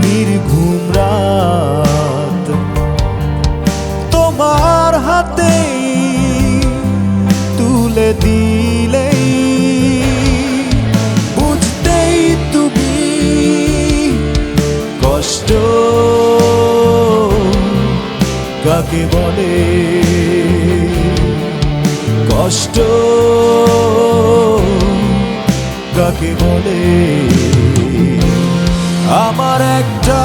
নির্ঘুম রাত তোমার হাতে তুলে দিলেই বুঝতেই তুমি কষ্ট কাকে বলে? কষ্ট কাকে বলে আমার একটা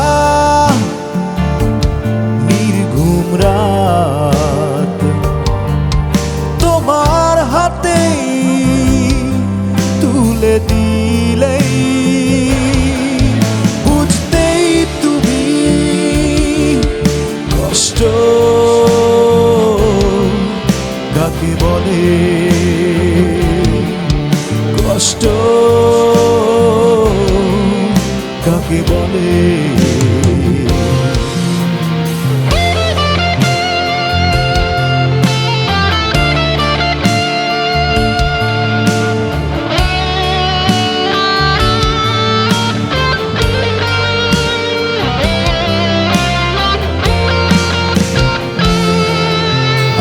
কাকে বলে।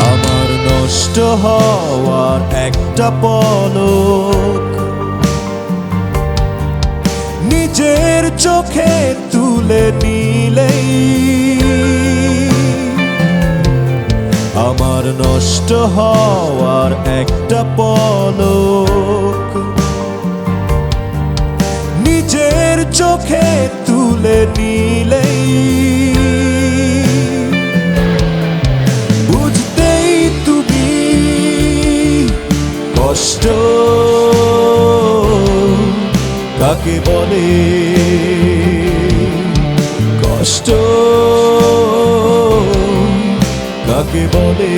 আমার নষ্ট হওয়ার একটা পলক নিজের চোখে তুলে নিলেই আমার নষ্ট হওয়ার একটা পলক। নিজের চোখে তুলে নিলেই কাকে বলে কষ্ট কাকে বলে?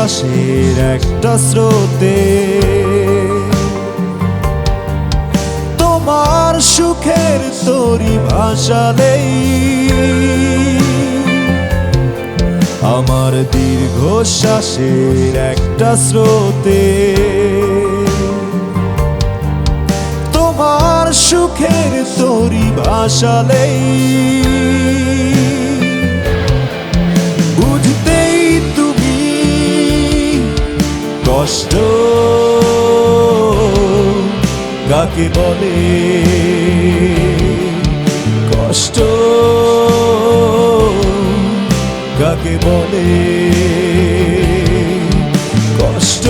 দীর্ঘশ্বাসের একটা স্রোতে। তোমার সুখের তরি ভাসালেই আমার দীর্ঘশ্বাসের একটা স্রোতে। তোমার সুখের তরি ভাসালেই কষ্ট কাকে বলে? কষ্ট কাকে বলে? কষ্ট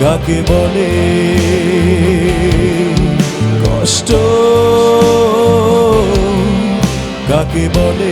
কাকে বলে? কষ্ট কাকে বলে?